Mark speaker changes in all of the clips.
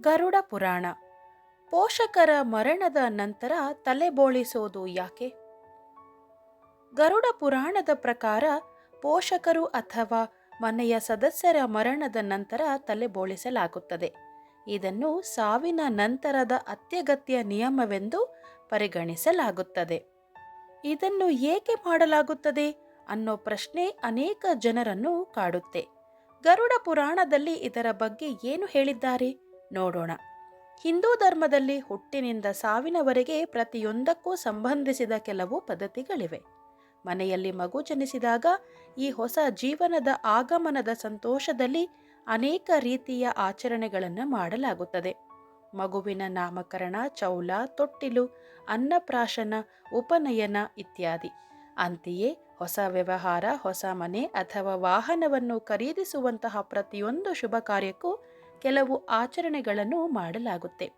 Speaker 1: ಗರುಡ ಪುರಾಣ. ಪೋಷಕರ ಮರಣದ ನಂತರ ತಲೆಬೋಳಿಸೋದು ಯಾಕೆ? ಗರುಡ ಪುರಾಣದ ಪ್ರಕಾರ ಪೋಷಕರು ಅಥವಾ ಮನೆಯ ಸದಸ್ಯರ ಮರಣದ ನಂತರ ತಲೆಬೋಳಿಸಲಾಗುತ್ತದೆ ಇದನ್ನು ಸಾವಿನ ನಂತರದ ಅತ್ಯಗತ್ಯ ನಿಯಮವೆಂದು ಪರಿಗಣಿಸಲಾಗುತ್ತದೆ. ಇದನ್ನು ಏಕೆ ಮಾಡಲಾಗುತ್ತದೆ ಅನ್ನೋ ಪ್ರಶ್ನೆ ಅನೇಕ ಜನರನ್ನು ಕಾಡುತ್ತೆ. ಗರುಡ ಪುರಾಣದಲ್ಲಿ ಇದರ ಬಗ್ಗೆ ಏನು ಹೇಳಿದ್ದಾರೆ? ನೋಡೋಣ. ಹಿಂದೂ ಧರ್ಮದಲ್ಲಿ ಹುಟ್ಟಿನಿಂದ ಸಾವಿನವರೆಗೆ ಪ್ರತಿಯೊಂದಕ್ಕೂ ಸಂಬಂಧಿಸಿದ ಕೆಲವು ಪದ್ಧತಿಗಳಿವೆ. ಮನೆಯಲ್ಲಿ ಮಗು ಜನಿಸಿದಾಗ ಈ ಹೊಸ ಜೀವನದ ಆಗಮನದ ಸಂತೋಷದಲ್ಲಿ ಅನೇಕ ರೀತಿಯ ಆಚರಣೆಗಳನ್ನು ಮಾಡಲಾಗುತ್ತದೆ. ಮಗುವಿನ ನಾಮಕರಣ, ಚೌಲ, ತೊಟ್ಟಿಲು, ಅನ್ನಪ್ರಾಶನ, ಉಪನಯನ ಇತ್ಯಾದಿ. ಅಂತೆಯೇ ಹೊಸ ವ್ಯವಹಾರ, ಹೊಸ ಮನೆ ಅಥವಾ ವಾಹನವನ್ನು ಖರೀದಿಸುವಂತಹ ಪ್ರತಿಯೊಂದು ಶುಭ ಕಾರ್ಯಕ್ಕೂ ಕೆಲವು ಆಚರಣೆಗಳನ್ನು ಮಾಡಲಾಗುತ್ತೆ.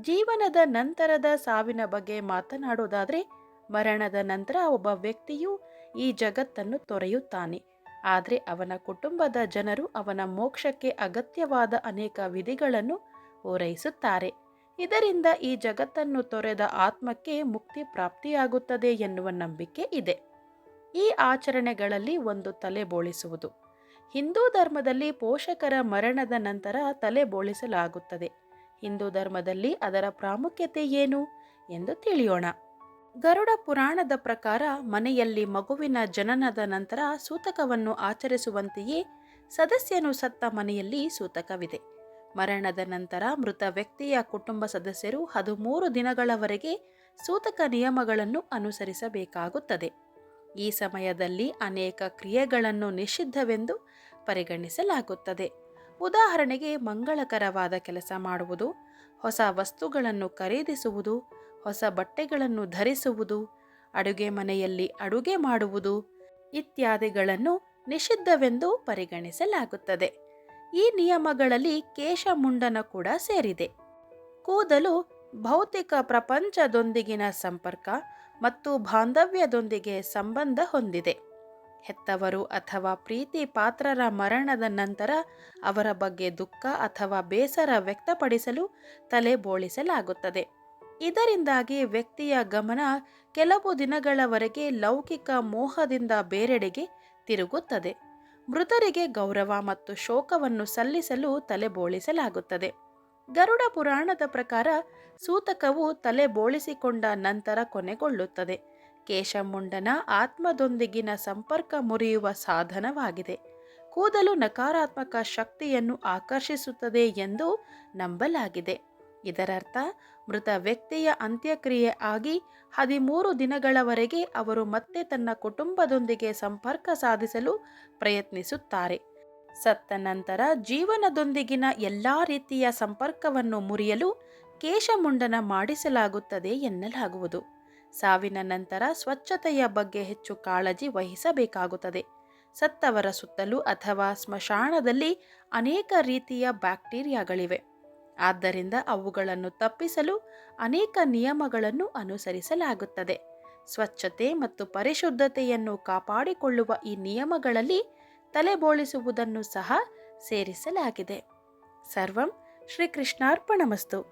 Speaker 1: ಜೀವನದ ನಂತರದ ಸಾವಿನ ಬಗ್ಗೆ ಮಾತನಾಡೋದಾದರೆ, ಮರಣದ ನಂತರ ಒಬ್ಬ ವ್ಯಕ್ತಿಯು ಈ ಜಗತ್ತನ್ನು ತೊರೆಯುತ್ತಾನೆ. ಆದರೆ ಅವನ ಕುಟುಂಬದ ಜನರು ಅವನ ಮೋಕ್ಷಕ್ಕೆ ಅಗತ್ಯವಾದ ಅನೇಕ ವಿಧಿಗಳನ್ನು ಪೂರೈಸುತ್ತಾರೆ. ಇದರಿಂದ ಈ ಜಗತ್ತನ್ನು ತೊರೆದ ಆತ್ಮಕ್ಕೆ ಮುಕ್ತಿ ಪ್ರಾಪ್ತಿಯಾಗುತ್ತದೆ ಎನ್ನುವ ನಂಬಿಕೆ ಇದೆ. ಈ ಆಚರಣೆಗಳಲ್ಲಿ ಒಂದು ತಲೆ ಬೋಳಿಸುವುದು. ಹಿಂದೂ ಧರ್ಮದಲ್ಲಿ ಪೋಷಕರ ಮರಣದ ನಂತರ ತಲೆ ಬೋಳಿಸಲಾಗುತ್ತದೆ. ಹಿಂದೂ ಧರ್ಮದಲ್ಲಿ ಅದರ ಪ್ರಾಮುಖ್ಯತೆ ಏನು ಎಂದು ತಿಳಿಯೋಣ. ಗರುಡ ಪುರಾಣದ ಪ್ರಕಾರ ಮನೆಯಲ್ಲಿ ಮಗುವಿನ ಜನನದ ನಂತರ ಸೂತಕವನ್ನು ಆಚರಿಸುವಂತೆಯೇ ಸದಸ್ಯನು ಸತ್ತ ಮನೆಯಲ್ಲಿ ಸೂತಕವಿದೆ. ಮರಣದ ನಂತರ ಮೃತ ವ್ಯಕ್ತಿಯ ಕುಟುಂಬ ಸದಸ್ಯರು ಹದಿಮೂರು ದಿನಗಳವರೆಗೆ ಸೂತಕ ನಿಯಮಗಳನ್ನು ಅನುಸರಿಸಬೇಕಾಗುತ್ತದೆ. ಈ ಸಮಯದಲ್ಲಿ ಅನೇಕ ಕ್ರಿಯೆಗಳನ್ನು ನಿಷಿದ್ಧವೆಂದು ಪರಿಗಣಿಸಲಾಗುತ್ತದೆ. ಉದಾಹರಣೆಗೆ ಮಂಗಳಕರವಾದ ಕೆಲಸ ಮಾಡುವುದು, ಹೊಸ ವಸ್ತುಗಳನ್ನು ಖರೀದಿಸುವುದು, ಹೊಸ ಬಟ್ಟೆಗಳನ್ನು ಧರಿಸುವುದು, ಅಡುಗೆ ಮನೆಯಲ್ಲಿ ಅಡುಗೆ ಮಾಡುವುದು ಇತ್ಯಾದಿಗಳನ್ನು ನಿಷಿದ್ಧವೆಂದು ಪರಿಗಣಿಸಲಾಗುತ್ತದೆ. ಈ ನಿಯಮಗಳಲ್ಲಿ ಕೇಶಮುಂಡನ ಕೂಡ ಸೇರಿದೆ. ಕೂದಲು ಭೌತಿಕ ಪ್ರಪಂಚದೊಂದಿಗಿನ ಸಂಪರ್ಕ ಮತ್ತು ಬಾಂಧವ್ಯದೊಂದಿಗೆ ಸಂಬಂಧ ಹೊಂದಿದೆ. ಹೆತ್ತವರು ಅಥವಾ ಪ್ರೀತಿ ಪಾತ್ರರ ಮರಣದ ನಂತರ ಅವರ ಬಗ್ಗೆ ದುಃಖ ಅಥವಾ ಬೇಸರ ವ್ಯಕ್ತಪಡಿಸಲು ತಲೆ ಬೋಳಿಸಲಾಗುತ್ತದೆ ಇದರಿಂದಾಗಿ ವ್ಯಕ್ತಿಯ ಗಮನ ಕೆಲವು ದಿನಗಳವರೆಗೆ ಲೌಕಿಕ ಮೋಹದಿಂದ ಬೇರೆಡೆಗೆ ತಿರುಗುತ್ತದೆ. ಮೃತರಿಗೆ ಗೌರವ ಮತ್ತು ಶೋಕವನ್ನು ಸಲ್ಲಿಸಲು ತಲೆ ಬೋಳಿಸಲಾಗುತ್ತದೆ ಗರುಡ ಪುರಾಣದ ಪ್ರಕಾರ ಸೂತಕವು ತಲೆ ಬೋಳಿಸಿಕೊಂಡ ನಂತರ ಕೊನೆಗೊಳ್ಳುತ್ತದೆ. ಕೇಶಮುಂಡನ ಆತ್ಮದೊಂದಿಗಿನ ಸಂಪರ್ಕ ಮುರಿಯುವ ಸಾಧನವಾಗಿದೆ. ಕೂದಲು ನಕಾರಾತ್ಮಕ ಶಕ್ತಿಯನ್ನು ಆಕರ್ಷಿಸುತ್ತದೆ ಎಂದು ನಂಬಲಾಗಿದೆ. ಇದರರ್ಥ, ಮೃತ ವ್ಯಕ್ತಿಯ ಅಂತ್ಯಕ್ರಿಯೆ ಆಗಿ ಹದಿಮೂರು ದಿನಗಳವರೆಗೆ ಅವರು ಮತ್ತೆ ತನ್ನ ಕುಟುಂಬದೊಂದಿಗೆ ಸಂಪರ್ಕ ಸಾಧಿಸಲು ಪ್ರಯತ್ನಿಸುತ್ತಾರೆ. ಸತ್ತ ನಂತರ ಜೀವನದೊಂದಿಗಿನ ಎಲ್ಲ ರೀತಿಯ ಸಂಪರ್ಕವನ್ನು ಮುರಿಯಲು ಕೇಶಮುಂಡನ ಮಾಡಿಸಲಾಗುತ್ತದೆ ಎನ್ನಲಾಗುವುದು. ಸಾವಿನ ನಂತರ ಸ್ವಚ್ಛತೆಯ ಬಗ್ಗೆ ಹೆಚ್ಚು ಕಾಳಜಿ ವಹಿಸಬೇಕಾಗುತ್ತದೆ. ಸತ್ತವರ ಸುತ್ತಲೂ ಅಥವಾ ಸ್ಮಶಾನದಲ್ಲಿ ಅನೇಕ ರೀತಿಯ ಬ್ಯಾಕ್ಟೀರಿಯಾಗಳಿವೆ. ಆದ್ದರಿಂದ ಅವುಗಳನ್ನು ತಪ್ಪಿಸಲು ಅನೇಕ ನಿಯಮಗಳನ್ನು ಅನುಸರಿಸಲಾಗುತ್ತದೆ. ಸ್ವಚ್ಛತೆ ಮತ್ತು ಪರಿಶುದ್ಧತೆಯನ್ನು ಕಾಪಾಡಿಕೊಳ್ಳುವ ಈ ನಿಯಮಗಳಲ್ಲಿ ತಲೆಬೋಳಿಸುವುದನ್ನು ಸಹ ಸೇರಿಸಲಾಗಿದೆ. ಸರ್ವಂ ಶ್ರೀಕೃಷ್ಣಾರ್ಪಣಮಸ್ತು.